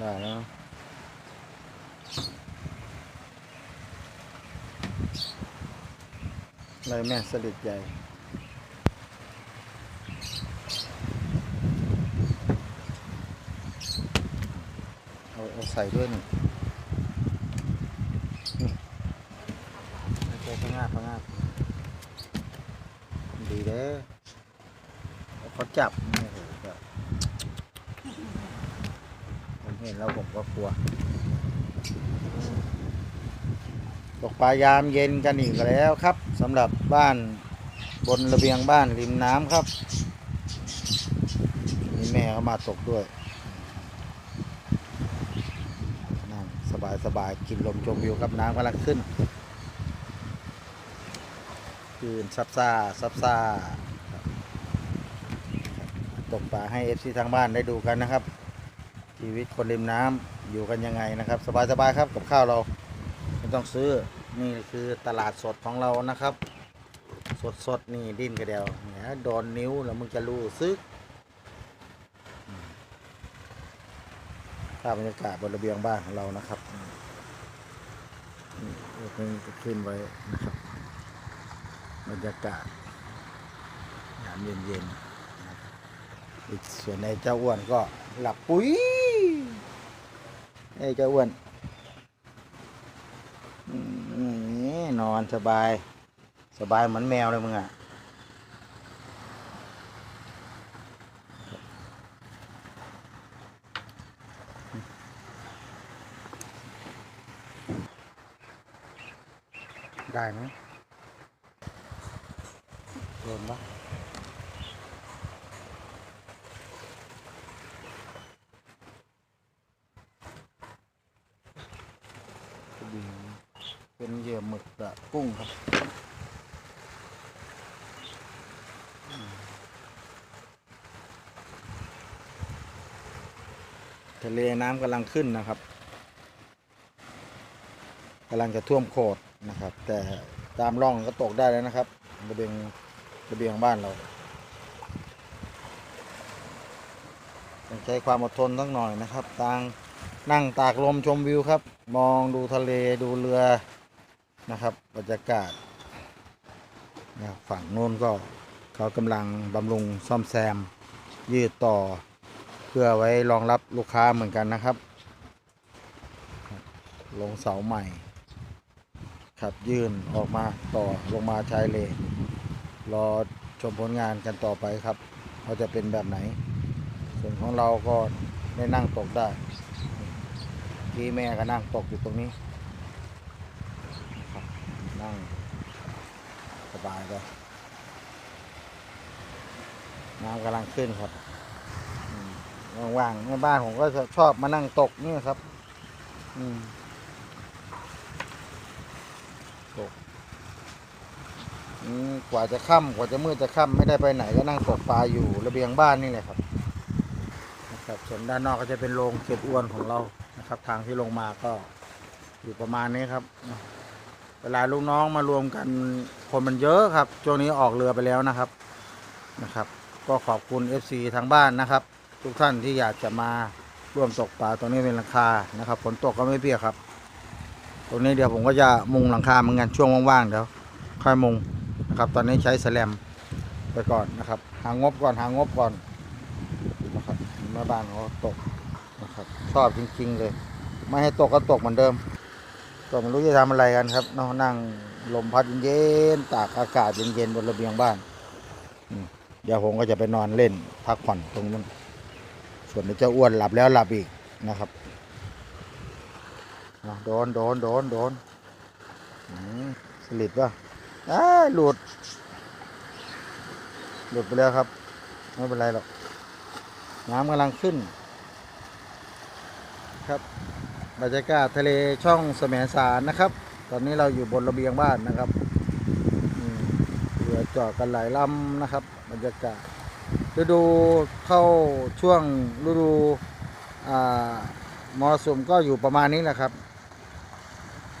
ได้แล้วเลยแม่สลิดใหญ่เอาเอาใส่ด้วยหนึ่งนี่ไม่ใช่พะงาบพะงาดีเด้อเขาจับผม เห็นแล้วผมก็กลัว ตกปลายามเย็นกันอีกแล้วครับสำหรับบ้านบนระเบียงบ้านริมน้ำครับมีแม่เขามาตกด้วยนั่งสบายสบายกินลมชมวิวครับน้ำกำลังขึ้นคืนซับซ่าซับซ่าตกปลาให้เอฟซีทางบ้านได้ดูกันนะครับ ชีวิตคนริมน้ำอยู่กันยังไงนะครับ สบายสบายครับกับข้าวเราไม่ต้องซื้อนี่คือตลาดสดของเรานะครับสดสดๆนี่ดิ้นกระเดียวเนี่ยโดนนิ้วแล้วมึงจะรู้ซึกภาพบรรยากาศบนระเบียงบ้านของเรานะครับนี่เพิ่งขึ้นไว้นะครับ บรรยากาศยามเย็นๆอีกส่วนในเจ้าอ้วนก็หลับปุ๋ย ไอ้เจ้าอ้วนนี่นอนสบาย สบายเหมือนแมวเลยมึงอะได้ไหมโดนปะ ระดิ่เป็นเหยื่อหมึกกระกุ้งครับทะเลน้ำกำลังขึ้นนะครับกำลังจะท่วมโขดนะครับ แต่ตามร่องก็ตกได้แล้วนะครับระเบียงระเบียงบ้านเราต้องใช้ความอดทนสักหน่อยนะครับตาง นั่งตากลมชมวิวครับ มองดูทะเลดูเรือนะครับบรรยากาศนะฝั่งโน้นก็เขากำลังบำรุงซ่อมแซม ยืดต่อ เพื่อไว้รองรับลูกค้าเหมือนกันนะครับ ลงเสาใหม่ขับยื่นออกมาต่อลงมาชายเลนรอชมผลงานกันต่อไปครับว่าจะเป็นแบบไหน ส่วนของเราก็ได้นั่งตกได้ ที่แม่ก็นั่งตกอยู่ตรงนี้นั่งสบายเลยน้ำกำลังขึ้นครับว่างๆในบ้านผมก็ชอบมานั่งตกนี่ครับ อืมอืมกว่าจะค่ำกว่าจะมืดจะค่ำไม่ได้ไปไหนก็นั่งตกปลาอยู่ระเบียงบ้านนี่แหละครับนะครับส่วนด้านนอกก็จะเป็นโรงเก็บอวนของเรา นะครับ ทางที่ลงมาก็อยู่ประมาณนี้ครับ เวลาลูกน้องมารวมกันคนมันเยอะครับช่วงนี้ออกเรือไปแล้วนะครับนะครับ ก็ขอบคุณ FC ทางบ้านนะครับ ทุกท่านที่อยากจะมาร่วมตกปลาตรงนี้เป็นหลังคานะครับฝนตกก็ไม่เปียกครับ ตรงนี้เดี๋ยวผมก็จะมุงหลังคาเหมือนกันช่วงว่างๆเดี๋ยวค่อยมุงนะครับ ตอนนี้ใช้แสแลมไปก่อนนะครับ หางบก่อนหางบก่อนนะครับแม่บ้านเขาตก นะครับชอบจริง ๆ เลย ไม่ให้ตกก็ตกเหมือนเดิมก็ไม่รู้จะทำอะไรกันครับเนาะนั่งลมพัดเย็นๆตากอากาศเย็นๆบนระเบียงบ้านเดี๋ยวผมก็จะไปนอนเล่นพักผ่อนตรงนู้น ส่วนเดี๋ยวเจ้าอ้วนหลับแล้วหลับอีกนะครับอะโดนโดนโดนโดนอืมสลิดป่ะอหลุด หลุดไปแล้วครับ ไม่เป็นไรหรอก น้ำกำลังขึ้น ครับบรรยากาศทะเลช่องแสมสารนะครับ ตอนนี้เราอยู่บนระเบียงบ้านนะครับเรือจอดกันหลายลำนะครับ บรรยากาศฤดูเข้าช่วงฤดูมรสุมก็อยู่ประมาณนี้แหละครับ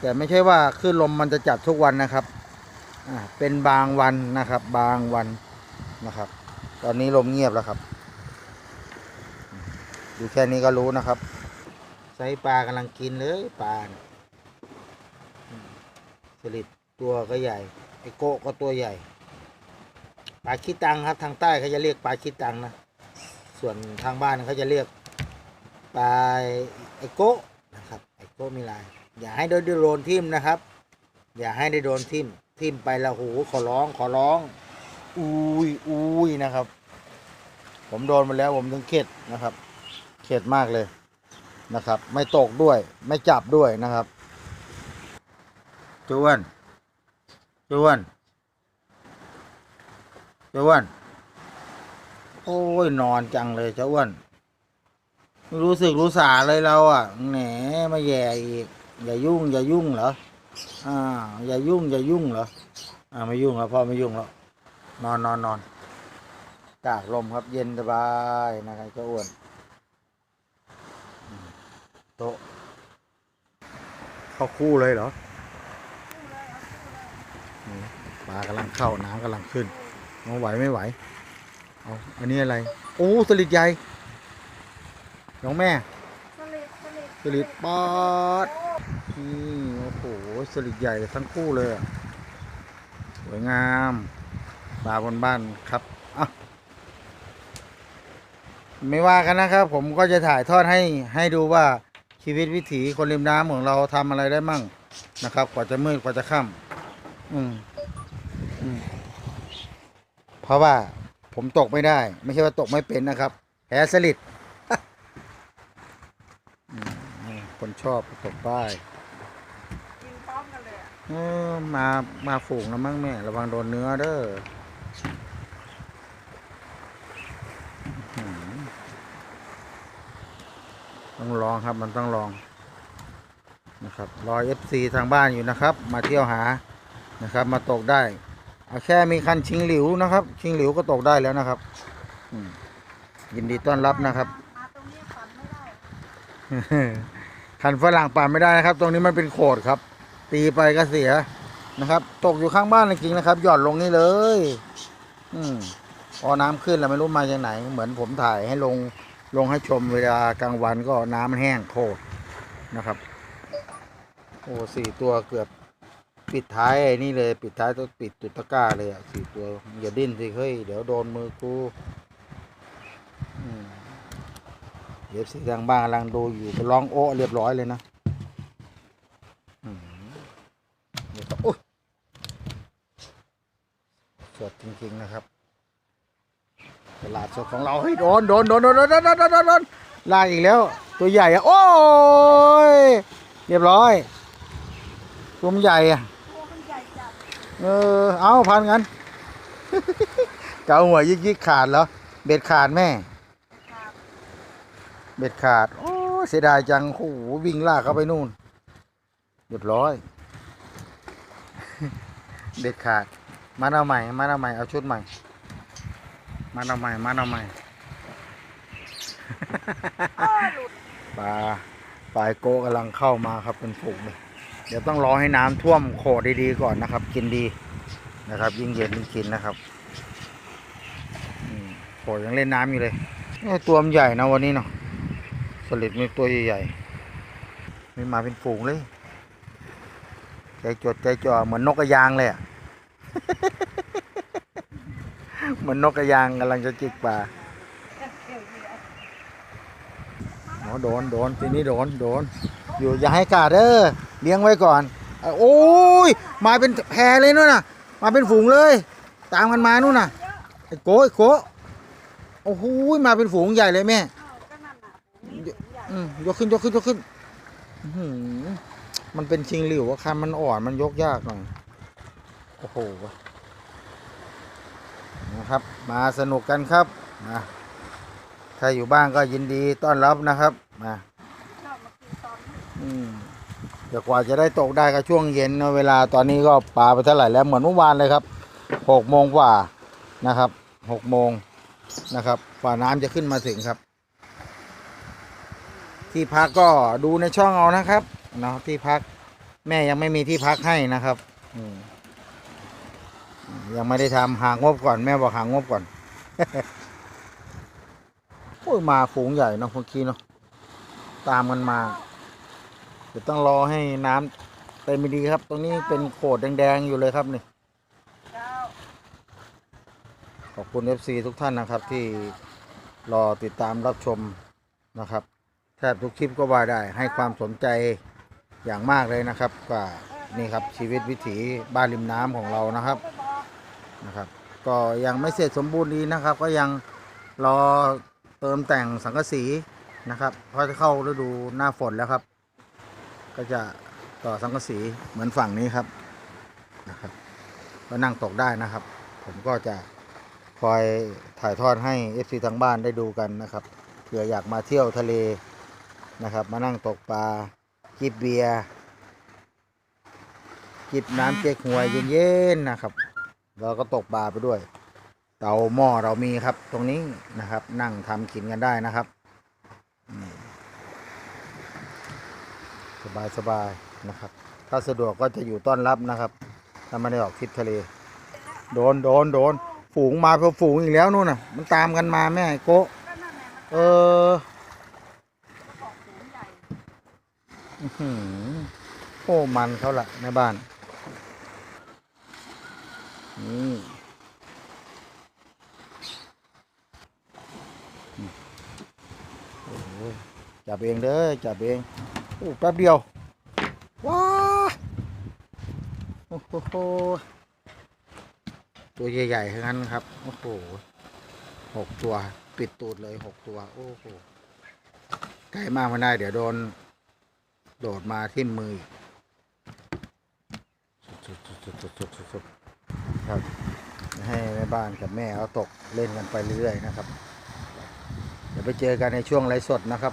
แต่ไม่ใช่ว่าคลื่นลมมันจะจัดทุกวันนะครับเป็นบางวันนะครับ บางวันนะครับ ตอนนี้ลมเงียบแล้วครับ ดูแค่นี้ก็รู้นะครับ ไซส์ปลากำลังกินเลยปลานะสลิดตัวก็ใหญ่ ไอโกะก็ตัวใหญ่ ปลาขี้ตังครับทางใต้เขาจะเรียกปลาขี้ตังนะ ส่วนทางบ้านเขาจะเรียกปลาไอโกะนะครับ ไอโกะมีลาย อย่าให้โดนโดนทิ่มนะครับ อย่าให้ได้โดนทิ่ม ทิ่มไปแล้วโหขอร้องขอร้อง อุ้ยอุ้ยนะครับ ผมโดนมาแล้วผมถึงเข็ดนะครับ เข็ดมากเลย นะครับ ไม่ตกด้วย ไม่จับด้วยนะครับจวนจวนจวนโอ้ยนอนจังเลยเจ้าอ้วนไม่รู้สึกรู้สาเลยเราอะแหนมาแย่อีกอย่ายุ่ง อย่ายุ่งเหรออ่าอย่ายุ่ง อย่ายุ่งเหรออ่าไม่ยุ่งแล้วพ่อไม่ยุ่งแล้วนอนนอนนอนตากลมครับเย็นสบายนะครับเจ้าอ้วน โต๊ะเข้าคู่เลยเหรอปลากำลังเข้าน้ำกำลังขึ้นเอาไหวไม่ไหวเอาอันนี้อะไร โอ้สลิดใหญ่ น้องแม่สลิดปอดนี่โอ้โหสลิดใหญ่ทั้งคู่เลยสวยงามปลาบนบ้านครับอะไม่ว่ากันนะครับ ผมก็จะถ่ายทอดให้ให้ดูว่า ชีวิตวิถีคนริมน้ำของเราทำอะไรได้มั่งนะครับ กว่าจะมืดกว่าจะค่ำอืมอืมเพราะว่าผมตกไม่ได้ ไม่ใช่ว่าตกไม่เป็นนะครับแพ้สลิดอืมนี่คนชอบตกป้ายกินพร้อมกันเลยอะเออมามาฝูงแล้วมั้งแม่ระวังโดนเนื้อเด้ออื้อหือ ต้องลองครับมันต้องลองนะครับรอเอฟซีทางบ้านอยู่นะครับ มาเที่ยวหานะครับ มาตกได้เอาแค่มีคันชิงหลิวนะครับ ชิงหลิวก็ตกได้แล้วนะครับยินดีต้อนรับนะครับขันไม่ได้คันฝรั่งปั่นไม่ได้นะครับ ตรงนี้มันเป็นโขดครับ ตีไปก็เสียนะครับ ตกอยู่ข้างบ้านจริงนะครับ หย่อนลงนี่เลย อืมพอน้ำขึ้นแล้วไม่รู้มาจากไหน เหมือนผมถ่ายให้ลง ลงให้ชมเวลากลางวันก็น้ำมันแห้งโคตรนะครับ โอ้สี่ตัวเกือบปิดท้ายไอ้นี่เลยปิดท้ายตัวปิดตุดตะกร้าเลยอะสี่ตัวอย่าดิ้นสิเฮ้ยเดี๋ยวโดนมือกูอืมเดี๋ยวสีทางบ้านกำลังดูอยู่ไปร้องโอ้เรียบร้อยเลยนะอืมเดี๋ยวก็โอ้ยสดจริงๆนะครับ ตลาดสดของเราเฮ้ยโดนโดนโดนโดนโดนโดนโดนโดนโดนลากอีกแล้ว ตัวใหญ่อะโอ้ยเรียบร้อยตัวมันใหญ่อะเออเอาพันกันเกาหัวยิกยิกขาดแล้วเบ็ดขาดแม่เบ็ดขาด โอ้เสียดายจังโอ้โหวิ่งลากเข้าไปนู่นเรียบร้อย เบ็ดขาดมาเอาใหม่มาเอาใหม่เอาชุดใหม่ มาเอาใหม่ มาเอาใหม่ ปลาปลายโกกำลังเข้ามาครับเป็นฝูงเลย เดี๋ยวต้องรอให้น้ำท่วมโขดดีๆก่อนนะครับ กินดีนะครับ ยิ่งเย็นยิ่งกินนะครับโขดยังเล่นน้ำอยู่เลยตัวมันใหญ่นะวันนี้เนาะสลิดมีตัวใหญ่ๆไม่มาเป็นฝูงเลย ใจจดใจจ่อเหมือนนกกระยางเลยอะ เหมือนนกกระยางกำลังจะจิกปลาอ๋อโดนโดนทีนี้โดนโดน อยู่อย่าให้กาดเด้อเลี้ยงไว้ก่อน โอ้ยมาเป็นแพรเลยนู่นน่ะ มาเป็นฝูงเลย ตามกันมานู่นน่ะไอ้โกไอ้โกโอ้โหมาเป็นฝูงใหญ่เลยแม่ยกขึ้นยกขึ้นยกขึ้นมันเป็นชิงหลิวอะคันมันอ่อนมันยกยากหน่อยโอ้โห นะครับ มาสนุกกันครับมาถ้าอยู่บ้านก็ยินดีต้อนรับนะครับมาชอบมากินตอนนี้อืมเดี๋ยวกว่าจะได้ตกได้ก็ช่วงเย็นเวลาตอนนี้ก็ปลาไปเท่าไหร่แล้วเหมือนเมื่อวานเลยครับหกโมงกว่านะครับหกโมงนะครับฝ่าน้ำจะขึ้นมาถึงครับ ที่พักก็ดูในช่องเอานะครับเนาะที่พักแม่ยังไม่มีที่พักให้นะครับ อืม ยังไม่ได้ทำหางบก่อนแม่บอกหางบก่อนโอ้ยมาฝูงใหญ่เนาะเมื่อกี้เนาะตามกันมาเดี๋ยวต้องรอให้น้ำเต็มดีครับ ตรงนี้เป็นโขดแดงๆอยู่เลยครับนี่ขอบคุณ FC ทุกท่านนะครับที่รอติดตามรับชมนะครับแทบทุกคลิปก็ว่าได้ให้ความสนใจอย่างมากเลยนะครับก็นี่ครับชีวิตวิถีบ้านริมน้ำของเรานะครับ นะครับ ก็ยังไม่เสร็จสมบูรณ์ดีนะครับ ก็ยังรอเติมแต่งสังกะสีนะครับเพราะจะเข้าฤดูหน้าฝนแล้วครับ ก็จะต่อสังกะสีเหมือนฝั่งนี้ครับนะครับ ก็นั่งตกได้นะครับ ผมก็จะคอยถ่ายทอดให้ FC ทางบ้านได้ดูกันนะครับเผื่ออยากมาเที่ยวทะเลนะครับ มานั่งตกปลาจิบเบียร์จิบน้ำเก๊กฮวยเย็นๆนะครับ เราก็ตกปลาไปด้วย เตาหม้อเรามีครับ ตรงนี้นะครับ นั่งทำกินกันได้นะครับสบายสบายๆนะครับ ถ้าสะดวกก็จะอยู่ต้อนรับนะครับ ถ้าไม่ได้ออกทริปทะเล โดนโดนโดน ฝูงมาเพื่อฝูงอีกแล้วนู่นน่ะ มันตามกันมาแม่โกเออของสูงใหญ่อื้อหือโอ้มันเขาละในบ้าน นี่จับเองเด้อจับเองโอ้แป๊บเดียว ว้าโอ้โหตัวใหญ่ๆทั้งนั้นครับ โอ้โหหกตัว ปิดตูดเลยหกตัว โอ้โหใกล้มากไม่ได้ เดี๋ยวโดน โดดมาทิ่มมือสุดๆ ครับ ให้แม่บ้านกับแม่เขาตกเล่นกันไปเรื่อยๆนะครับ เดี๋ยวไปเจอกันในช่วงไลฟ์สดนะครับ